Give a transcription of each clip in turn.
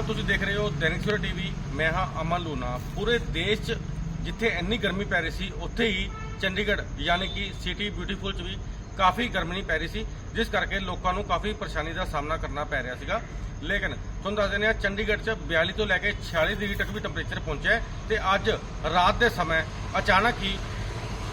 ਤੁਸੀਂ ਦੇਖ ਰਹੇ ਹੋ ਦੈਨਿਕ ਸਵੇਰਾ ਟੀਵੀ, ਮੈਂ ਹਾਂ ਅਮਨ ਲੂਨਾ ਪੂਰੇ ਦੇਸ਼ 'ਚ ਜਿੱਥੇ ਇੰਨੀ ਗਰਮੀ ਪੈ ਰਹੀ ਸੀ, ਉੱਥੇ ਹੀ ਚੰਡੀਗੜ੍ਹ, ਯਾਨੀ ਕਿ ਸਿਟੀ ਬਿਊਟੀਫੁਲ 'ਚ ਵੀ ਕਾਫੀ ਗਰਮੀ ਪੈ ਰਹੀ ਸੀ, ਜਿਸ ਕਰਕੇ ਲੋਕਾਂ ਨੂੰ ਕਾਫੀ ਪਰੇਸ਼ਾਨੀ ਦਾ ਸਾਹਮਣਾ ਕਰਨਾ ਪੈ ਰਿਹਾ ਸੀਗਾ। ਲੇਕਿਨ ਤੁਹਾਨੂੰ ਦੱਸ ਦਿੰਦੇ ਹਾਂ, ਚੰਡੀਗੜ੍ਹ 'ਚ 42 ਤੋਂ ਲੈ ਕੇ 46 ਡਿਗਰੀ ਤੱਕ ਵੀ ਟੈਂਪਰੇਚਰ ਪਹੁੰਚਿਆ ਹੈ ਤੇ ਅੱਜ ਰਾਤ ਦੇ ਸਮੇਂ ਅਚਾਨਕ ਹੀ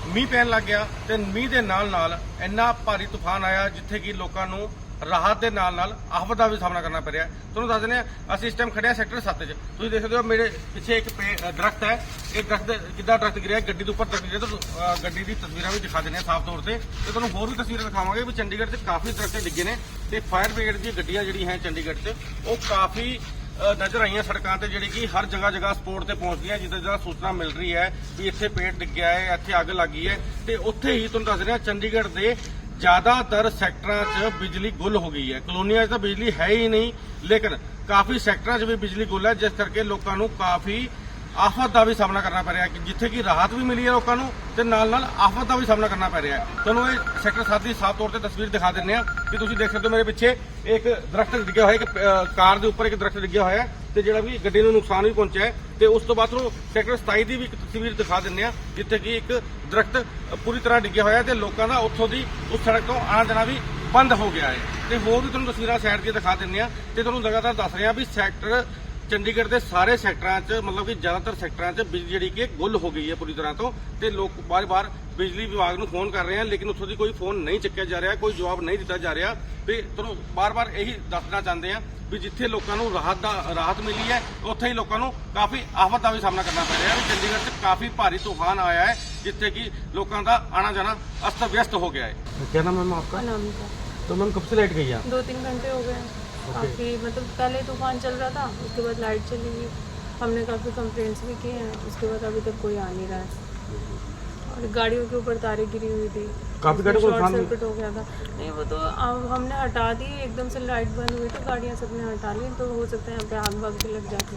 ਮੀਂਹ ਪੈਣ ਲੱਗ ਗਿਆ ਤੇ ਮੀਂਹ ਦੇ ਨਾਲ ਨਾਲ ਇੰਨਾ ਭਾਰੀ ਤੂਫਾਨ ਆਇਆ, ਜਿੱਥੇ ਕਿ ਲੋਕਾਂ ਨੂੰ ਰਾਹਤ ਦੇ ਨਾਲ ਨਾਲ ਆਫਤ ਦਾ ਵੀ ਸਾਹਮਣਾ ਕਰਨਾ ਪੈ ਰਿਹਾ ਤੁਹਾਨੂੰ ਦੱਸ ਦਿੰਦੇ ਹਾਂ, ਅਸੀਂ ਇਸ ਟਾਈਮ ਖੜੇ ਹਾਂ ਸੈਕਟਰ 7 'ਚ। ਤੁਸੀਂ ਦੇਖ ਸਕਦੇ ਹੋ ਮੇਰੇ ਪਿੱਛੇ ਇੱਕ ਦਰਖਤ ਹੈ। ਇਹ ਦਰਖਤ ਕਿੱਦਾਂ ਦਰਖਤ ਗਿਰਿਆ ਗੱਡੀ ਦੇ ਉੱਪਰ ਦਰਖਤ ਗਿਰਿਆ ਤਾਂ ਗੱਡੀ ਦੀ ਤਸਵੀਰਾਂ ਵੀ ਦਿਖਾ ਦਿੰਦੇ ਹਾਂ ਸਾਫ਼ ਤੌਰ ਤੇ। ਤੇ ਤੁਹਾਨੂੰ ਹੋਰ ਵੀ ਤਸਵੀਰਾਂ ਦਿਖਾਵਾਂਗੇ ਵੀ ਚੰਡੀਗੜ੍ਹ 'ਚ ਕਾਫੀ ਦਰਖਤ ਡਿੱਗੇ ਨੇ ਤੇ ਫਾਇਰ ਬ੍ਰਿਗੇਡ ਦੀਆਂ ਗੱਡੀਆਂ ਜਿਹੜੀਆਂ ਹੈ ਚੰਡੀਗੜ੍ਹ 'ਚ, ਉਹ ਕਾਫੀ ਨਜ਼ਰ ਆਈਆਂ ਸੜਕਾਂ ਤੇ ਜਿਹੜੀ ਕਿ ਹਰ ਜਗ੍ਹਾ ਜਗ੍ਹਾ ਸਪੋਰਟ ਤੇ ਪਹੁੰਚਦੀਆਂ ਜਿੱਦਾਂ ਜਿੱਦਾਂ ਸੂਚਨਾ ਮਿਲ ਰਹੀ ਹੈ ਵੀ ਇੱਥੇ ਪੇੜ ਡਿੱਗਿਆ ਹੈ, ਇੱਥੇ ਅੱਗ ਲੱਗੀ ਹੈ। ਤੇ ਉੱਥੇ ਹੀ ਤੁਹਾਨੂੰ ਦੱਸ ਰਿਹਾ ਚੰਡੀਗੜ੍ਹ ਦੇ ਜ਼ਿਆਦਾਤਰ ਸੈਕਟਰਾਂ 'ਚ ਬਿਜਲੀ ਗੁੱਲ ਹੋ ਗਈ ਹੈ। ਕਲੋਨੀਆਂ 'ਚ ਤਾਂ ਬਿਜਲੀ ਹੈ ਹੀ ਨਹੀਂ, ਲੇਕਿਨ ਕਾਫੀ ਸੈਕਟਰਾਂ 'ਚ ਵੀ ਬਿਜਲੀ ਗੁੱਲ ਹੈ, ਜਿਸ ਕਰਕੇ ਲੋਕਾਂ ਨੂੰ ਕਾਫੀ ਆਫਤ ਦਾ ਵੀ ਸਾਹਮਣਾ ਕਰਨਾ ਪੈ ਰਿਹਾ ਕਿ ਜਿੱਥੇ ਕਿ ਰਾਹਤ ਵੀ ਮਿਲੀ ਹੈ ਲੋਕਾਂ ਨੂੰ ਤੇ ਨਾਲ ਨਾਲ ਆਫਤ ਦਾ ਵੀ ਸਾਹਮਣਾ ਕਰਨਾ ਪੈ ਰਿਹਾ ਤੁਹਾਨੂੰ ਇਹ ਸੈਕਟਰ 7 ਦੀ ਸਾਫ਼ ਤੌਰ ਤੇ ਤਸਵੀਰ ਦਿਖਾ ਦਿੰਦੇ ਆ ਕਿ ਤੁਸੀਂ ਦੇਖ ਸਕਦੇ ਹੋ ਮੇਰੇ ਪਿੱਛੇ ਇੱਕ ਦਰਖਤ ਡਿੱਗਿਆ ਹੋਇਆ, ਇੱਕ ਕਾਰ ਦੇ ਉੱਪਰ ਇੱਕ ਦਰਖਤ ਡਿੱਗਿਆ ਹੋਇਆ ਤੇ ਜਿਹੜਾ ਵੀ ਗੱਡੀ ਨੂੰ ਨੁਕਸਾਨ ਵੀ ਪਹੁੰਚਿਆ ਹੈ ਤੇ ਉਸ ਤੋਂ ਬਾਅਦ ਤੁਹਾਨੂੰ ਸੈਕਟਰ 27 ਦੀ ਵੀ ਇੱਕ ਤਸਵੀਰ ਦਿਖਾ ਦਿੰਦੇ ਆ ਜਿੱਥੇ ਕਿ ਇੱਕ ਦਰਖਤ ਪੂਰੀ ਤਰ੍ਹਾਂ ਡਿੱਗਿਆ ਹੋਇਆ ਹੈ ਤੇ ਲੋਕਾਂ ਦਾ ਉੱਥੋਂ ਦੀ ਉਸ ਸੜਕ ਤੋਂ ਆਉਣਾ ਜਾਣਾ ਵੀ ਬੰਦ ਹੋ ਗਿਆ ਹੈ। ਤੇ ਹੋਰ ਵੀ ਤੁਹਾਨੂੰ ਤਸਵੀਰਾਂ ਸਾਈਡ 'ਤੇ ਦਿਖਾ ਦਿੰਦੇ ਆ ਤੇ ਤੁਹਾਨੂੰ ਲਗਾਤਾਰ ਦੱਸ ਰਿਹਾ ਵੀ ਸੈਕਟਰ ਚੰਡੀਗੜ੍ਹ ਦੇ ਸਾਰੇ ਸੈਕਟਰਾਂ 'ਚ ਮਤਲਬ ਕਿ ਜ਼ਿਆਦਾਤਰ ਸੈਕਟਰਾਂ 'ਚ ਬਿਜਲੀ ਜਿਹੜੀ ਕਿ ਗੁੱਲ ਹੋ ਗਈ ਹੈ ਪੂਰੀ ਤਰ੍ਹਾਂ ਤੋਂ ਤੇ ਲੋਕ ਬਾਰ-ਬਾਰ ਬਿਜਲੀ ਵਿਭਾਗ ਨੂੰ ਫੋਨ ਕਰ ਰਹੇ ਹਨ ਲੇਕਿਨ ਉੱਥੋਂ ਦੀ ਕੋਈ ਫੋਨ ਨਹੀਂ ਚੱਕਿਆ ਜਾ ਰਿਹਾ ਕੋਈ ਜਵਾਬ ਨਹੀਂ ਦਿੱਤਾ ਜਾ ਰਿਹਾ ਤੇ ਤੁਹਾਨੂੰ ਬਾਰ-ਬਾਰ ਇਹੀ ਦੱਸਣਾ ਚਾਹੁੰਦੇ ਆ ਵੀ ਜਿੱਥੇ ਲੋਕਾਂ ਨੂੰ ਰਾਹਤ ਦਾ ਰਾਹਤ ਮਿਲੀ ਹੈ ਉੱਥੇ ਹੀ ਲੋਕਾਂ ਨੂੰ ਕਾਫੀ ਆਫਤ ਦਾ ਵੀ ਸਾਹਮਣਾ ਕਰਨਾ ਪੈ ਰਿਹਾ ਹੈ ਵੀ ਚੰਡੀਗੜ੍ਹ 'ਚ ਕਾਫੀ ਭਾਰੀ ਤੂਫਾਨ ਆਇਆ ਹੈ ਜਿੱਥੇ ਕਿ ਲੋਕਾਂ ਦਾ ਆਣਾ ਜਾਣਾ ਅਸਤ ਵਿਅਸਤ ਹੋ ਗਿਆ ਹੈ क्या नाम है मैम आपका अनामिका तो मैम कब से लाइट गई है दो तीन घंटे हो गए काफ़ी मतलब पहले तूफ़ान चल रहा था उसके बाद लाइट चली गई। हमने काफ़ी कंप्लेंट्स भी किए हैं उसके बाद अभी तक कोई आ नहीं रहा है। और गाड़ियों के ऊपर तारें गिरी हुई थी। काफ़ी गाड़ियों को शॉर्ट सर्किट हो गया था। नहीं वो तो अब हमने हटा दी एकदम से लाइट बंद हुई तो गाड़ियाँ सबने हटा ली तो हो सकता है यहाँ पे आग वाग भी लग जाती।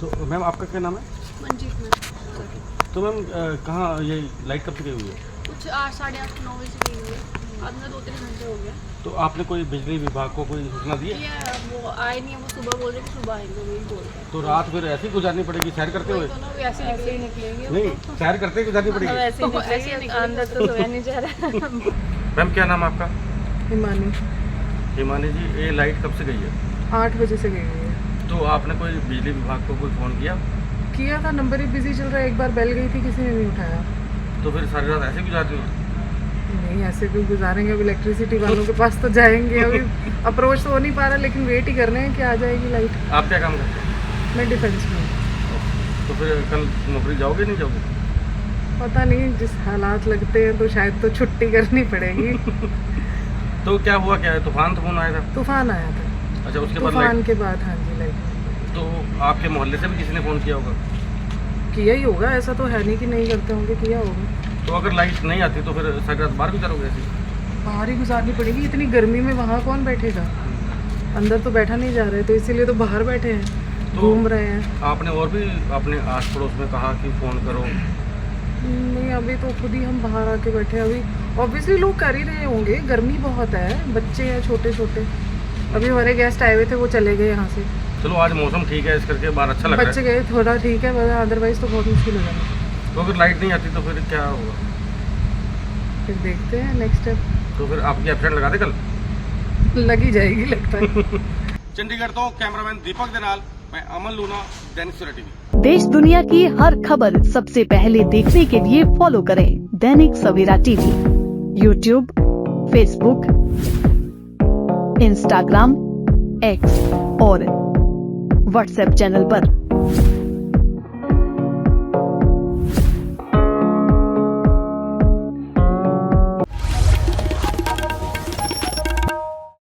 तो मैम आपका क्या नाम है? मंजीत में तो मैम कहाँ ये लाइट कब से गई हुई है? कुछ आठ साढ़े आठ नौ बजे से गई हुई है। आज दो तीन घंटे हो गए। तो आपने कोई बिजली विभाग को कोई सूचना दी है? वो आए नहीं है वो सुबह बोल रहे कि सुबह आएँगे वही बोल रहे तो रात फिर ऐसे ही गुजारनी पड़ेगी सैर करते हुए? तो ऐसे ऐसे ही निकलेंगे। नहीं सैर करते ही गुजारनी पड़ेगी। ऐसे ही तो ऐसे ही निकलेंगे। निकलेंगे। अंदर तो सोया नहीं जा रहा। मैम क्या नाम आपका? हिमानी। हिमानी जी ये लाइट कब से गई है? आठ बजे से गई हुई है। तो आपने कोई बिजली विभाग को कोई फ़ोन किया? किया था नंबर ही बिज़ी चल रहा है। एक बार बेल गई थी किसी ने नहीं उठाया। तो फिर सारी रात ऐसे गुजारती हो नहीं ऐसे क्यों गुजारेंगे अब इलेक्ट्रिसिटी वालों के पास तो जाएँगे अभी। अप्रोच तो हो नहीं पा रहा लेकिन वेट ही कर रहे हैं कि आ जाएगी लाइट आप क्या काम करते हैं? मैं डिफेंस में तो फिर कल नौकरी जाओगे नहीं जाओगे? पता नहीं जिस हालात लगते हैं तो शायद तो छुट्टी करनी पड़ेगी। तो क्या हुआ क्या है? तूफ़ान तूफ़ान आया था? तूफ़ान आया था। अच्छा उसके बाद तूफ़ान के बाद हाँ जी लाइट तो आपके मोहल्ले से भी किसी ने फ़ोन किया होगा? किया ही होगा ऐसा तो है नहीं कि नहीं करते होंगे किया होगा। तो अगर लाइट नहीं आती तो फिर सारी रात बाहर भी करोगे ऐसे? बाहर ही गुजारनी पड़ेगी इतनी गर्मी में वहाँ कौन बैठेगा? अंदर तो बैठा नहीं जा रहे तो इसीलिए तो बाहर बैठे हैं घूम तो- घूम रहे हैं। आपने और भी अपने आस पड़ोस में कहा कि फ़ोन करो? नहीं अभी तो खुद ही हम बाहर आके बैठे हैं। अभी ऑब्वियसली लोग कर ही रहे होंगे गर्मी बहुत है बच्चे हैं छोटे छोटे अभी हमारे गेस्ट आए हुए थे वो चले गए यहाँ से। चलो आज मौसम ठीक है इस करके बाहर अच्छा लग रहा है। बच्चे गए थोड़ा ठीक है अदरवाइज़ तो बहुत मुश्किल हो जाएगा। तो फिर लाइट नहीं आती तो फिर क्या होगा? फिर देखते हैं नेक्स्ट स्टेप तो फिर आपकी एबसेंट लगा दे कल? लगी जाएगी लगता है। चंडीगढ़ तो कैमरामैन दीपक के मैं अमन लूना दैनिक सवेरा टीवी देश दुनिया की हर खबर सबसे पहले देखने के लिए फॉलो करें Dainik Savera TV YouTube Facebook Instagram X और व्हाट्सएप चैनल पर।